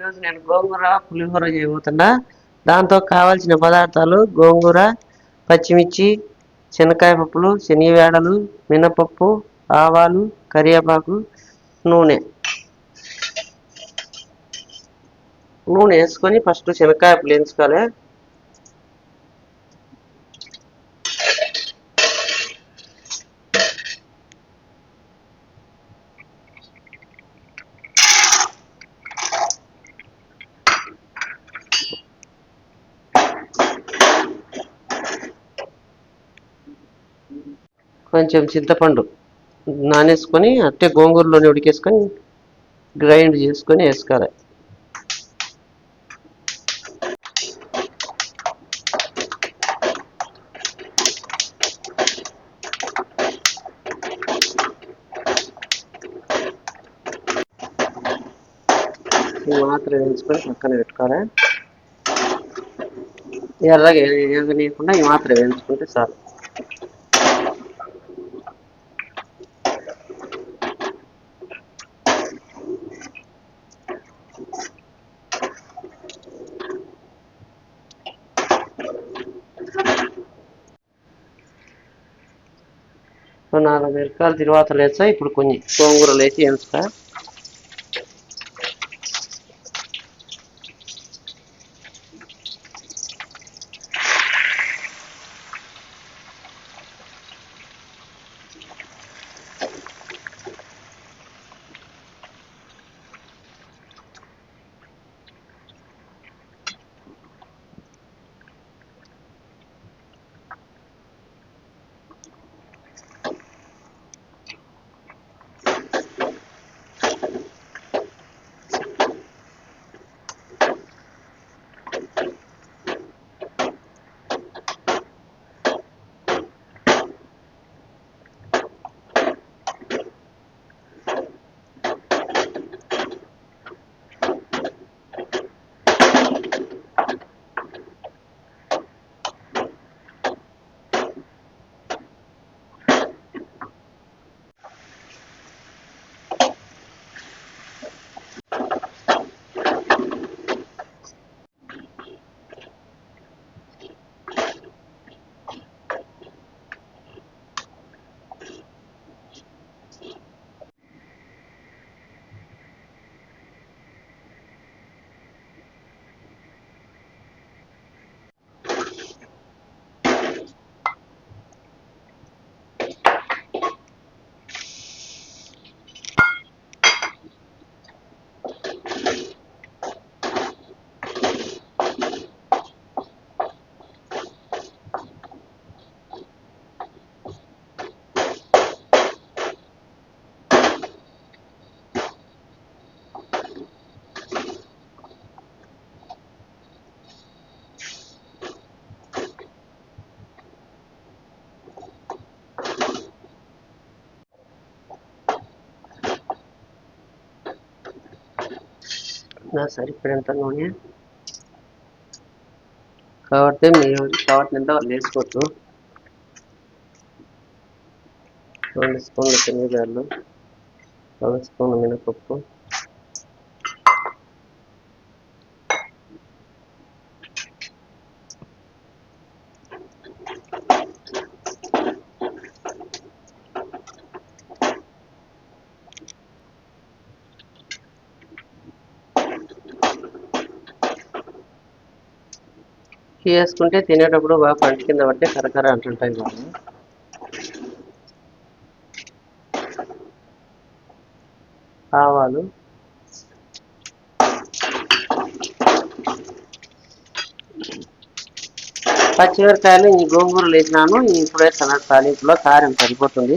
ఈరోజు నేను గోంగూర పులిహోర చేయబోతున్నా. దాంతో కావాల్సిన పదార్థాలు గోంగూర పచ్చిమిర్చి శనక్కాయ పప్పులు శనివేడలు మినపప్పు ఆవాలు కరివేపాకు నూనె. నూనె వేసుకొని ఫస్ట్ శనక్కాయ పప్పులు వేయించుకోవాలి. కొంచెం చింతపండు నానేసుకొని అట్టే గోంగూరలోనే ఉడికేసుకొని గ్రైండ్ చేసుకొని వేసుకోవాలి. ఈ మాత్రం వేయించుకొని పక్కన పెట్టుకోవాలి. ఎర్రగా వేగనీయకుండా ఈ మాత్రం వేయించుకుంటే చాలు. నాలుగు మిరకాయలు తిరువాత లేసా ఇప్పుడు కొన్ని గోంగూరలు వేసి ఎంచుతా సరిపడేంత నూనె. కాబట్టి మీరు కాబట్టి నిండా వాళ్ళు వేసుకోవచ్చు. రెండు స్పూన్ల శనగదారులు రెండు స్పూన్ మినపప్పు. వేసుకుంటే తినేటప్పుడు బాగా పంట కింద పడితే కరకర అంటుంటాయి బాబు. ఆవాలు. పచ్చిమిరకాయలు ఈ గోంగూరలు వేసినాను. ఇప్పుడే తన తాలింపులో కారం సరిపోతుంది.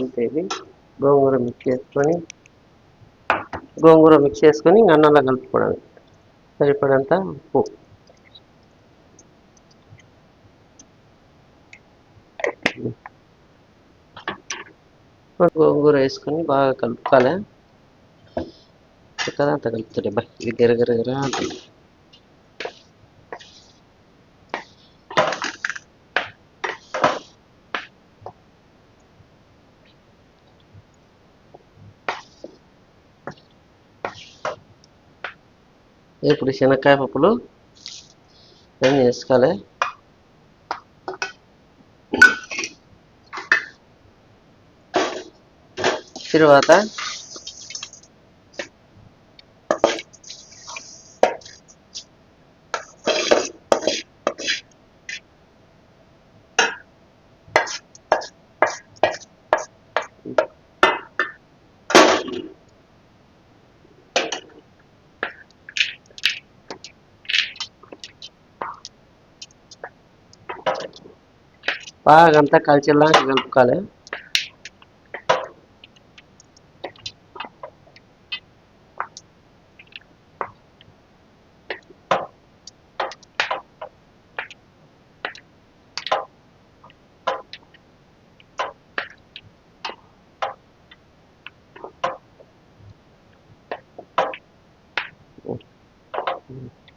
అంతే గోంగూర మిక్స్ చేసుకొని గోంగూర మిక్స్ చేసుకొని అన్నంలో కలుపుకోవడం సరిపడంత ఉప్పు. గోంగూర వేసుకొని బాగా కలుపుకోవాలి. కదా అంత కలుపుతాడు. బా. ఇది గిరగిరగిర అంటుంది. ఇప్పుడు శనక్కాయ పప్పులు ఏం వేసుకోవాలి తర్వాత బాగంతా కలిసేలాగా కలుపుకోవాలి Mm-hmm.